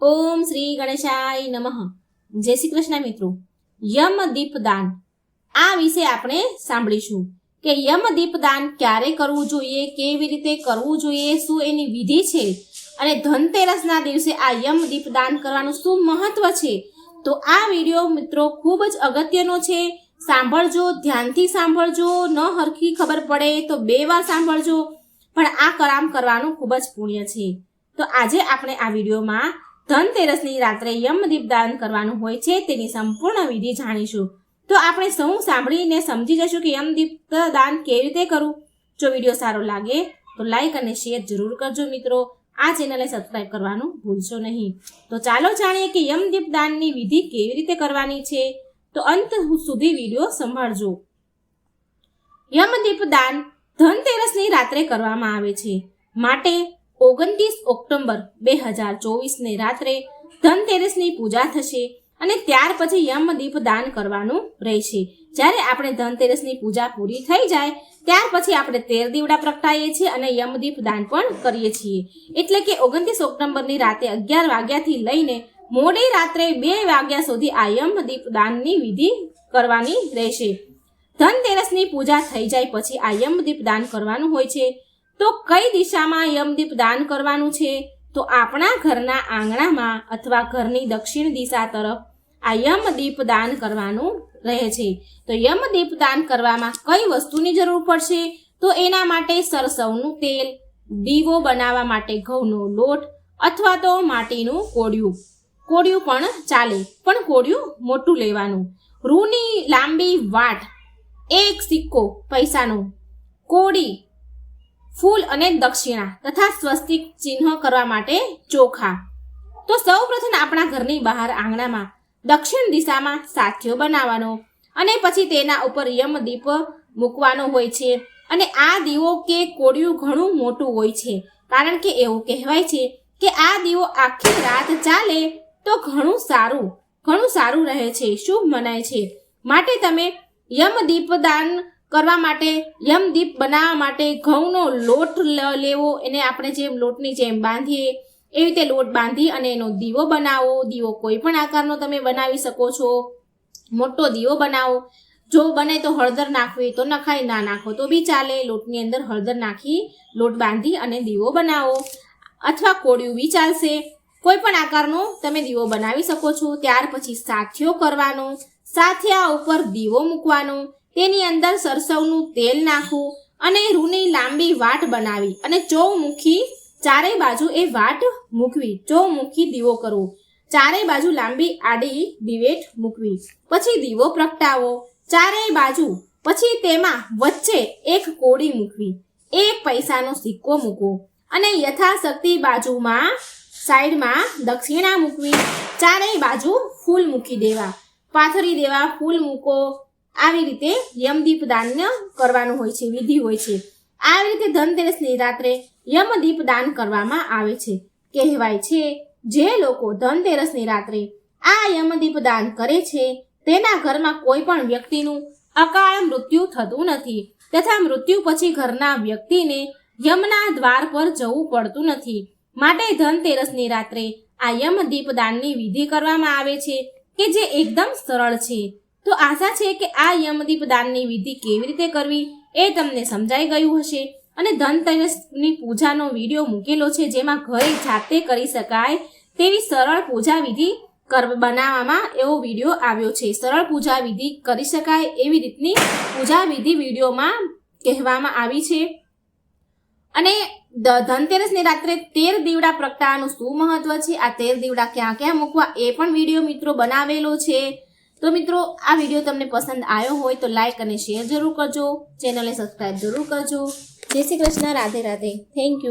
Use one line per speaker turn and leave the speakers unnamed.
ઓમ શ્રી ગણેશાય નમઃ. જય શ્રી કૃષ્ણ મિત્રો. યમ દીપદાન. આ વિશે આપણે સાંભળીશું કે યમ દીપદાન ક્યારે કરવું જોઈએ, કેવી રીતે કરવું જોઈએ, શું એની વિધિ છે અને ધનતેરસના દિવસે આ યમ દીપદાન કરવાનું શું મહત્વ છે? તો આ વીડિયો મિત્રો ખૂબ જ અગત્યનો છે. સાંભળજો, ધ્યાનથી સાંભળજો, ન હરખી ખબર પડે તો બે વાર સાંભળજો. પણ આ કરામ કરવાનું ખૂબ જ પુણ્ય છે. તો આજે આપણે આ વિડીયોમાં ધનતેરસની રાત્રે યમદીપ દાન કરવાનું હોય છે તેની સંપૂર્ણ વિધિ જાણીશું. તો આપણે સૌ સાંભળીને સમજી જશું કે યમદીપ દાન કેવી રીતે કરવું. જો વીડિયો સારો લાગે તો લાઈક અને શેર જરૂર કરજો મિત્રો. આ ચેનલને સબસ્ક્રાઈબ કરવાનું ભૂલશો નહીં. તો ચાલો જાણીએ કે યમદીપ દાનની વિધિ કેવી રીતે કરવાની છે. તો અંત સુધી વીડિયો સંભાળજો. યમદીપ દાન ધનતેરસની રાત્રે કરવામાં આવે છે. માટે ઓગણત્રીસ ઓક્ટોબર બે હજાર ચોવીસને રાત્રે ધનતેરસની પૂજા થશે અને ત્યાર પછી યમદીપ દાન કરવાનું રહેશે. જ્યારે આપણે ધનતેરસની પૂજા પૂરી થઈ જાય, ત્યાર પછી આપણે તેર દીવડા પ્રગટાઈએ છીએ અને યમદીપ દાન પણ કરીએ છીએ. એટલે કે ઓગણત્રીસ ઓક્ટોબરની રાતે અગિયાર વાગ્યાથી લઈને મોડી રાત્રે બે વાગ્યા સુધી આ યમદીપ દાનની વિધિ કરવાની રહેશે. ધનતેરસની પૂજા થઈ જાય પછી આ યમદીપ દાન કરવાનું હોય છે. તો કઈ દિશામાં યમદીપ દાન કરવાનું છે? તો આપણા ઘરના આંગણામાં અથવા ઘરની દક્ષિણ દિશા તરફ આ યમદીપ દાન કરવાનું રહે છે. તો યમદીપ દાન કરવામાં કઈ વસ્તુની જરૂર પડશે? તો એના માટે સરસવનું તેલ, દીવો બનાવવા માટે ઘઉંનો લોટ અથવા તો માટીનું કોડિયું કોડિયું પણ ચાલે, પણ કોડિયું મોટું લેવાનું. રૂની લાંબી વાટ, એક સિક્કો પૈસાનો. કોડી ફૂલ અને દક્ષિણા તથા સ્વસ્તિક ચિહ્ન કરવા માટે ચોખા. તો સૌ પ્રથમ આપણા ઘરની બહાર આંગણામાં દક્ષિણ દિશામાં સાથીઓ બનાવવાનો અને પછી તેના ઉપર યમદીપ મૂકવાનો હોય છે અને આ દીવો કે કોડિયું ઘણું મોટું હોય છે. કારણ કે એવું કહેવાય છે કે આ દીવો આખી રાત ચાલે તો ઘણું સારું. ઘણું સારું રહે છે, શુભ મનાય છે. માટે તમે યમ દાન કરવા માટે, યમદીપ બનાવવા માટે ઘઉંનો લોટ લેવો. એને આપણે જેમ લોટની જેમ બાંધીએ, એવી રીતે લોટ બાંધી અને એનો દીવો બનાવો. દીવો કોઈ પણ આકારનો તમે બનાવી શકો છો. મોટો દીવો બનાવો. જો બને તો હળદર નાખવી, તો નખાય, ના નાખો તો બી ચાલે. લોટની અંદર હળદર નાખી, લોટ બાંધી અને દીવો બનાવો. અથવા કોળિયું બી ચાલશે. કોઈ પણ આકારનો તમે દીવો બનાવી શકો છો. ત્યાર પછી સાથિયો કરવાનો. સાથિયા ઉપર દીવો મૂકવાનો. તેની અંદર સરસવનું તેલ નાખવું અને રૂની લાંબી વાટ બનાવી અને ચૌમુખી ચારેય બાજુ એ વાટ મૂકવી. ચૌમુખી દીવો કરવો. ચારેય બાજુ લાંબી આડી દિવેટ મૂકવી. પછી દીવો પ્રગટાવો. ચારેય બાજુ પછી તેમાં વચ્ચે એક કોડી મૂકવી. એક પૈસાનો સિક્કો મૂકવો અને યથાશક્તિ બાજુમાં સાઈડમાં દક્ષિણા મૂકવી. ચારેય બાજુ ફૂલ મૂકી દેવા. પાથરી દેવા, ફૂલ મૂકો. આવી રીતે યમદીપ દાન કરવાનું હોય છે, વિધિ હોય છે. આવી રીતે ધનતેરસની રાત્રે યમદીપ દાન કરવામાં આવે છે. કહેવાય છે, જે લોકો ધનતેરસની રાત્રે આ યમદીપ દાન કરે છે, તેના ઘરમાં કોઈ પણ વ્યક્તિનું અકાળ મૃત્યુ થતું નથી તથા મૃત્યુ પછી ઘરના વ્યક્તિને યમના દ્વાર પર જવું પડતું નથી. માટે ધનતેરસની રાત્રે આ યમદીપ દાનની વિધિ કરવામાં આવે છે, કે જે એકદમ સરળ છે. તો આશા છે કે આ યમદીપ દાનની વિધિ કેવી રીતે કરવી એ તમને સમજાઈ ગયું હશે. અને ધનતેરસની પૂજાનો વીડિયો મૂકેલો છે જેમાં ઘરે જાતે કરી શકાય તેવી સરળ પૂજા વિધિ કર બનાવવામાં એવો વીડિયો આવ્યો છે. સરળ પૂજા વિધિ કરી શકાય એવી રીતની પૂજા વિધિ વિડીયોમાં કહેવામાં આવી છે. અને ધનતેરસની રાત્રે તેર દીવડા પ્રગટાવાનું શું મહત્વ છે? આ તેર દીવડા ક્યાં ક્યાં મૂકવા એ પણ વીડિયો મિત્રો બનાવેલો છે. તો મિત્રો, આ વીડિયો તમને પસંદ આવ્યો હોય તો લાઈક અને શેર જરૂર કરજો. ચેનલને સબસ્ક્રાઈબ જરૂર કરજો. જય શ્રી કૃષ્ણ, રાધે રાધે. Thank you